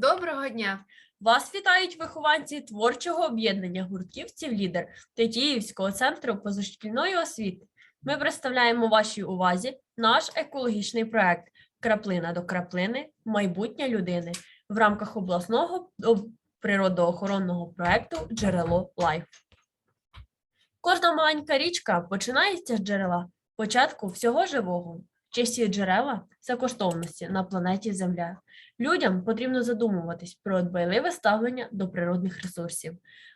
Доброго дня! Вас вітають вихованці творчого об'єднання гуртківців лідер Тетіївського центру позашкільної освіти. Ми представляємо вашій увазі наш екологічний проект Краплина до краплини майбутнє людини в рамках обласного природоохоронного проекту Джерело Лайф. Кожна маленька річка починається з джерела, початку всього живого. Чисті джерела це коштовності на планеті Земля. Людям потрібно задумуватись про дбайливе ставлення до природних ресурсів.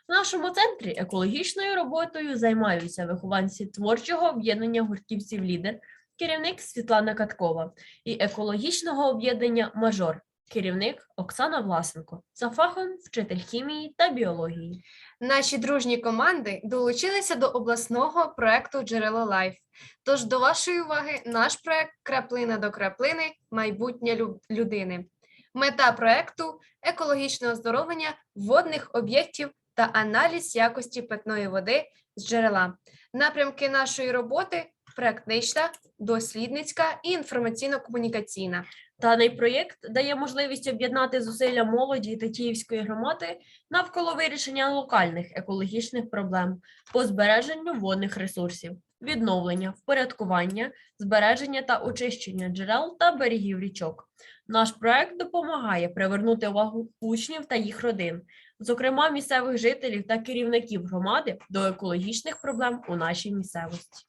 В нашому центрі екологічною роботою займаються вихованці творчого об'єднання гуртківців лідер, керівник Світлана Каткова і екологічного об'єднання Мажор, керівник Оксана Власенко, за фахом вчитель хімії та біології. Наші дружні команди долучилися до обласного проекту Джерело Лайф. Тож до вашої уваги наш проект Краплина до краплини майбутнє людини. Мета проекту екологічне оздоровлення водних об'єктів та аналіз якості питної води з джерела. Напрямки нашої роботи практична, дослідницька і інформаційно-комунікаційна. Даний проєкт дає можливість об'єднати зусилля молоді та Тетіївської громади навколо вирішення локальних екологічних проблем по збереженню водних ресурсів, відновлення, впорядкування, збереження та очищення джерел та берегів річок. Наш проект допомагає привернути увагу учнів та їх родин, зокрема місцевих жителів та керівників громади до екологічних проблем у нашій місцевості.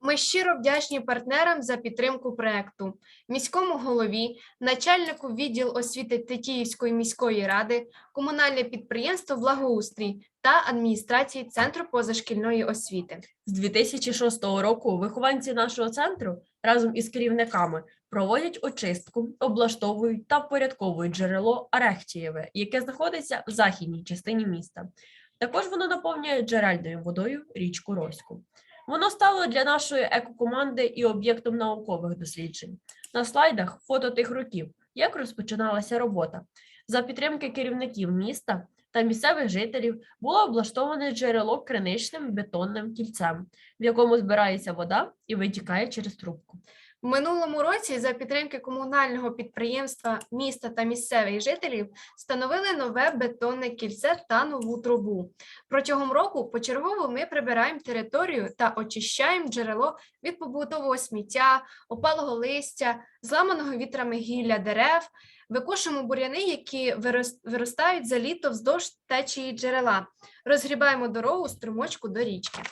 Ми щиро вдячні партнерам за підтримку проекту, міському голові, начальнику відділу освіти Тетіївської міської ради, комунальне підприємство Благоустрій та адміністрації Центру позашкільної освіти. З 2006 року вихованці нашого центру разом із керівниками проводять очистку, облаштовують та впорядковують джерело Арехтієве, яке знаходиться в західній частині міста. Також воно наповнює джерельною водою річку Роську. Воно стало для нашої екокоманди і об'єктом наукових досліджень. На слайдах фото тих років, як розпочиналася робота. За підтримки керівників міста та місцевих жителів було облаштоване джерело криничним бетонним кільцем, в якому збирається вода і витікає через трубку. Минулому році за підтримки комунального підприємства міста та місцевих жителів встановили нове бетонне кільце та нову трубу. Протягом року почергово ми прибираємо територію та очищаємо джерело від побутового сміття, опалого листя, зламаного вітрами гілля дерев, викошуємо буряни, які виростають за літо вздовж течії джерела, розгрібаємо дорогу струмочку до річки.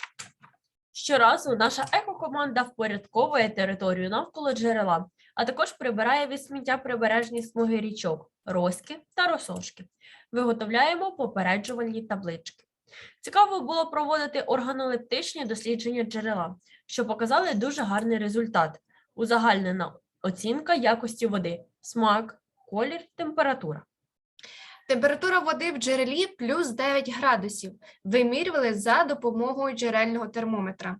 Щоразу наша екокоманда впорядковує територію навколо джерела, а також прибирає від сміття прибережні смуги річок, роськи та росошки. Виготовляємо попереджувальні таблички. Цікаво було проводити органолептичні дослідження джерела, що показали дуже гарний результат. Узагальнена оцінка якості води, смак, колір, температура. Температура води в джерелі плюс 9 градусів. Вимірювали за допомогою джерельного термометра.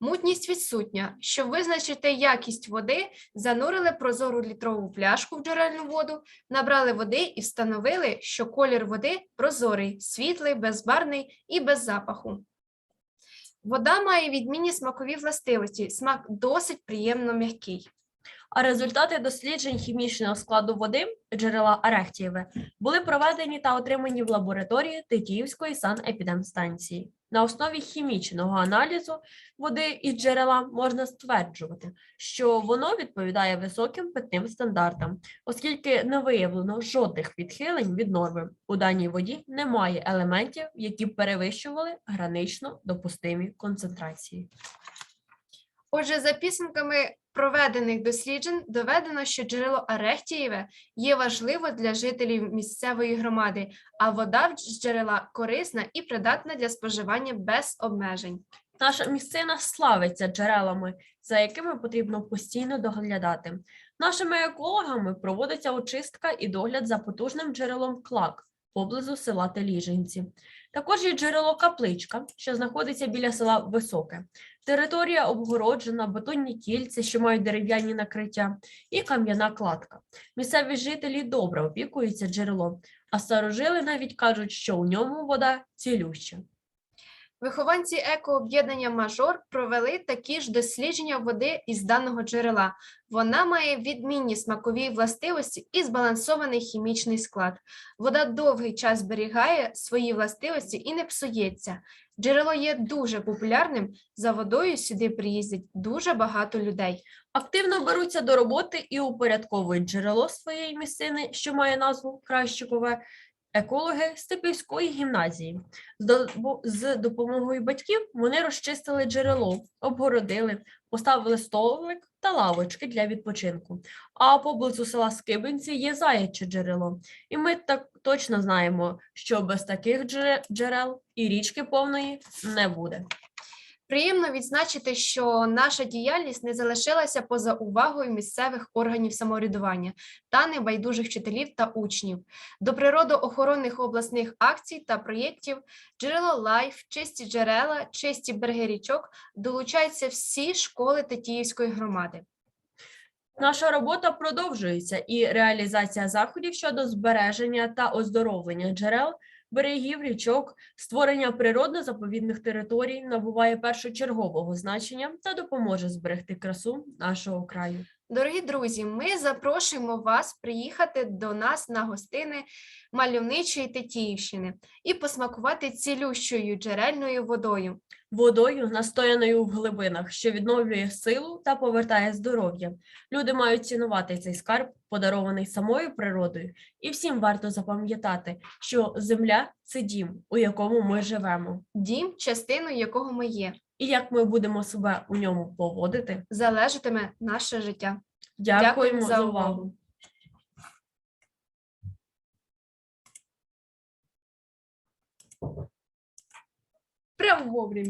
Мутність відсутня. Щоб визначити якість води, занурили прозору літрову пляшку в джерельну воду, набрали води і встановили, що колір води прозорий, світлий, безбарний і без запаху. Вода має відмінні смакові властивості. Смак досить приємно м'який. А результати досліджень хімічного складу води джерела Арехтієве були проведені та отримані в лабораторії Тетіївської санепідемстанції. На основі хімічного аналізу води із джерела можна стверджувати, що воно відповідає високим питним стандартам, оскільки не виявлено жодних відхилень від норми. У даній воді немає елементів, які перевищували гранично допустимі концентрації. Отже, за підсумками проведених досліджень доведено, що джерело Арехтієве є важливо для жителів місцевої громади, а вода з джерела корисна і придатна для споживання без обмежень. Наша місцина славиться джерелами, за якими потрібно постійно доглядати. Нашими екологами проводиться очистка і догляд за потужним джерелом клак поблизу села Теліжинці. Також є джерело Капличка, що знаходиться біля села Високе. Територія обгороджена, бетонні кільця, що мають дерев'яні накриття, і кам'яна кладка. Місцеві жителі добре опікуються джерелом, а старожили навіть кажуть, що у ньому вода цілюща. Вихованці екооб'єднання Мажор провели такі ж дослідження води із даного джерела. Вона має відмінні смакові властивості і збалансований хімічний склад. Вода довгий час зберігає свої властивості і не псується. Джерело є дуже популярним. За водою сюди приїздять дуже багато людей. Активно беруться до роботи і упорядковують джерело своєї місцини, що має назву Кращикове, екологи Степівської гімназії. З, допомогою батьків вони розчистили джерело, обгородили, поставили столик та лавочки для відпочинку. А поблизу села Скибинці є заяче джерело. І ми так точно знаємо, що без таких джерел і річки повної не буде. Приємно відзначити, що наша діяльність не залишилася поза увагою місцевих органів самоврядування та небайдужих вчителів та учнів. До природоохоронних обласних акцій та проєктів джерело Лайф, чисті джерела, чисті береги річок долучаються всі школи Тетіївської громади. Наша робота продовжується, і реалізація заходів щодо збереження та оздоровлення джерел, берегів, річок, створення природно-заповідних територій набуває першочергового значення та допоможе зберегти красу нашого краю. Дорогі друзі, ми запрошуємо вас приїхати до нас на гостини мальовничої Тетіївщини і посмакувати цілющою джерельною водою. Водою, настояною в глибинах, що відновлює силу та повертає здоров'я. Люди мають цінувати цей скарб, подарований самою природою, і всім варто запам'ятати, що земля це дім, у якому ми живемо. Дім, частиною якого ми є, І як ми будемо себе у ньому поводити, залежатиме наше життя. дякуємо за за увагу. Прямо вовремя.